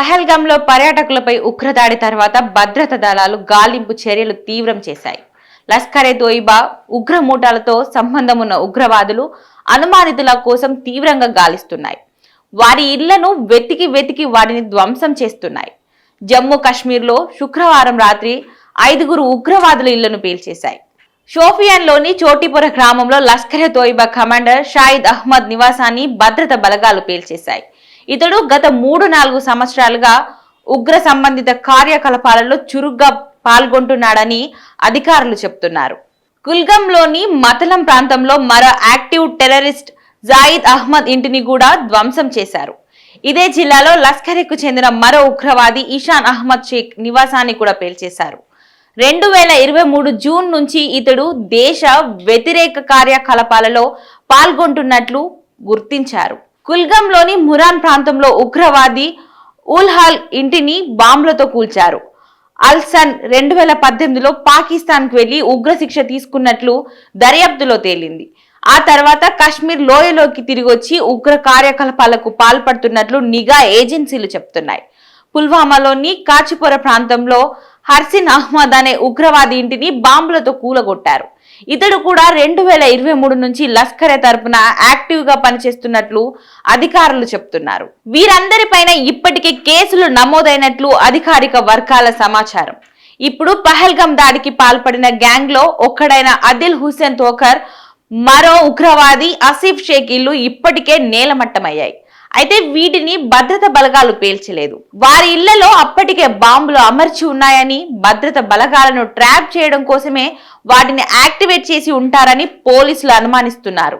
పహల్గాంలో పర్యాటకులపై ఉగ్రదాడి తర్వాత భద్రతా దళాలు గాలింపు చర్యలు తీవ్రం చేశాయి. లష్కరే తోయిబా ఉగ్ర మూటాలతో సంబంధం ఉన్న ఉగ్రవాదులు అనుమానితుల కోసం తీవ్రంగా గాలిస్తున్నాయి. వారి ఇళ్ళను వెతికి వెతికి వారిని ధ్వంసం చేస్తున్నాయి. జమ్మూ కాశ్మీర్లో శుక్రవారం రాత్రి ఐదుగురు ఉగ్రవాదుల ఇళ్ళను పేల్చేశాయి. షోఫియాన్లోని చోటిపుర గ్రామంలో లష్కరే తోయిబా కమాండర్ షాయిద్ అహ్మద్ నివాసాన్ని భద్రత బలగాలు పేల్చేశాయి. ఇతడు గత మూడు నాలుగు సంవత్సరాలుగా ఉగ్ర సంబంధిత కార్యకలాపాలలో చురుగ్గా పాల్గొంటున్నాడని అధికారులు చెప్తున్నారు. కుల్గంలోని మతలం ప్రాంతంలో మరో యాక్టివ్ టెర్రరిస్ట్ జాయిద్ అహ్మద్ ఇంటిని కూడా ధ్వంసం చేశారు. ఇదే జిల్లాలో లష్కర్కు చెందిన మరో ఉగ్రవాది ఇషాన్ అహ్మద్ షేక్ నివాసాన్ని కూడా పేల్చేశారు. రెండు వేల ఇరవై మూడు జూన్ నుంచి ఇతడు దేశ వ్యతిరేక కార్యకలాపాలలో పాల్గొంటున్నట్లు గుర్తించారు. కుల్గంలోని మురాన్ ప్రాంతంలో ఉగ్రవాది ఉల్హాల్ ఇంటిని బాంబులతో కూల్చారు. అల్సన్ రెండు వేల పద్దెనిమిదిలో పాకిస్తాన్కు వెళ్ళి ఉగ్రశిక్ష తీసుకున్నట్లు దర్యాప్తులో తేలింది. ఆ తర్వాత కాశ్మీర్ లోయలోకి తిరిగొచ్చి ఉగ్ర కార్యకలాపాలకు పాల్పడుతున్నట్లు నిఘా ఏజెన్సీలు చెప్తున్నాయి. పుల్వామాలోని కాచిపోర ప్రాంతంలో హర్సిన్ అహ్మద్ అనే ఉగ్రవాది ఇంటిని బాంబులతో కూలగొట్టారు. ఇతడు కూడా రెండు వేల ఇరవై మూడు నుంచి లష్కరే తరపున యాక్టివ్గా పనిచేస్తున్నట్లు అధికారులు చెప్తున్నారు. వీరందరిపైన ఇప్పటికే కేసులు నమోదైనట్లు అధికారిక వర్గాల సమాచారం. ఇప్పుడు పహల్గం దాడికి పాల్పడిన గ్యాంగ్లో ఒక్కడైన అదిల్ హుసేన్ తోకర్ మరో ఉగ్రవాది అసీఫ్ షేక్ ఇల్లు ఇప్పటికే నేలమట్టమయ్యాయి. అయితే వీటిని భద్రత బలగాలు పేల్చలేదు. వారి ఇళ్ళలో అప్పటికే బాంబులు అమర్చి ఉన్నాయని భద్రత బలగాలను ట్రాప్ చేయడం కోసమే వాటిని యాక్టివేట్ చేసి ఉంటారని పోలీసులు అనుమానిస్తున్నారు.